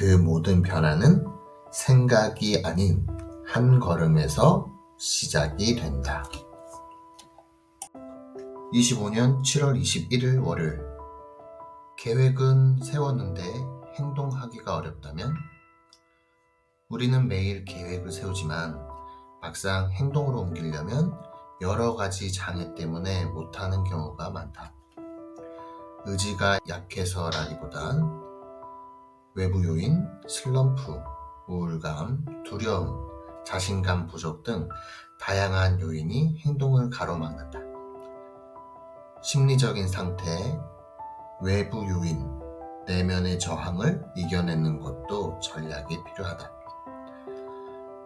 그 모든 변화는 생각이 아닌 한 걸음에서 시작이 된다. 25년 7월 21일 월요일. 계획은 세웠는데 행동하기가 어렵다면? 우리는 매일 계획을 세우지만 막상 행동으로 옮기려면 여러 가지 장애 때문에 못하는 경우가 많다. 의지가 약해서라기보단 외부 요인, 슬럼프, 우울감, 두려움, 자신감 부족 등 다양한 요인이 행동을 가로막는다. 심리적인 상태, 외부 요인, 내면의 저항을 이겨내는 것도 전략이 필요하다.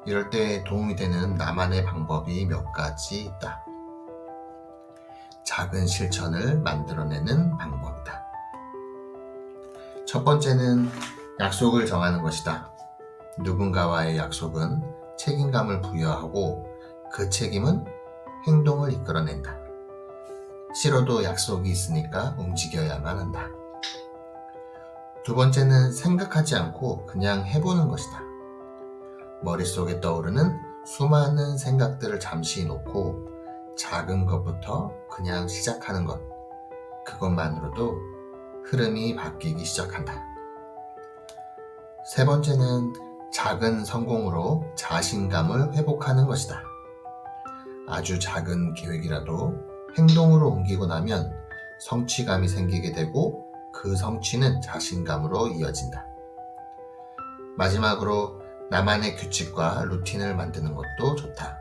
이럴 때 도움이 되는 나만의 방법이 몇 가지 있다. 작은 실천을 만들어내는 방법이다. 첫 번째는 약속을 정하는 것이다. 누군가와의 약속은 책임감을 부여하고 그 책임은 행동을 이끌어낸다. 싫어도 약속이 있으니까 움직여야만 한다. 두 번째는 생각하지 않고 그냥 해보는 것이다. 머릿속에 떠오르는 수많은 생각들을 잠시 놓고 작은 것부터 그냥 시작하는 것. 그것만으로도 흐름이 바뀌기 시작한다. 세 번째는 작은 성공으로 자신감을 회복하는 것이다. 아주 작은 계획이라도 행동으로 옮기고 나면 성취감이 생기게 되고 그 성취는 자신감으로 이어진다. 마지막으로 나만의 규칙과 루틴을 만드는 것도 좋다.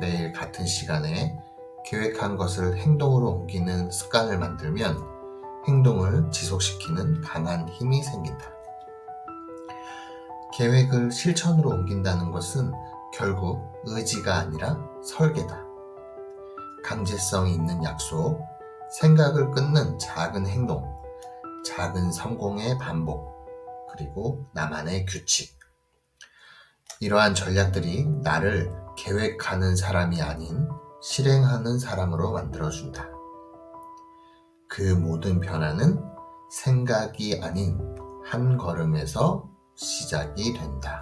내일 같은 시간에 계획한 것을 행동으로 옮기는 습관을 만들면 행동을 지속시키는 강한 힘이 생긴다. 계획을 실천으로 옮긴다는 것은 결국 의지가 아니라 설계다. 강제성이 있는 약속, 생각을 끊는 작은 행동, 작은 성공의 반복, 그리고 나만의 규칙. 이러한 전략들이 나를 계획하는 사람이 아닌 실행하는 사람으로 만들어준다. 그 모든 변화는 생각이 아닌 한 걸음에서 시작이 된다.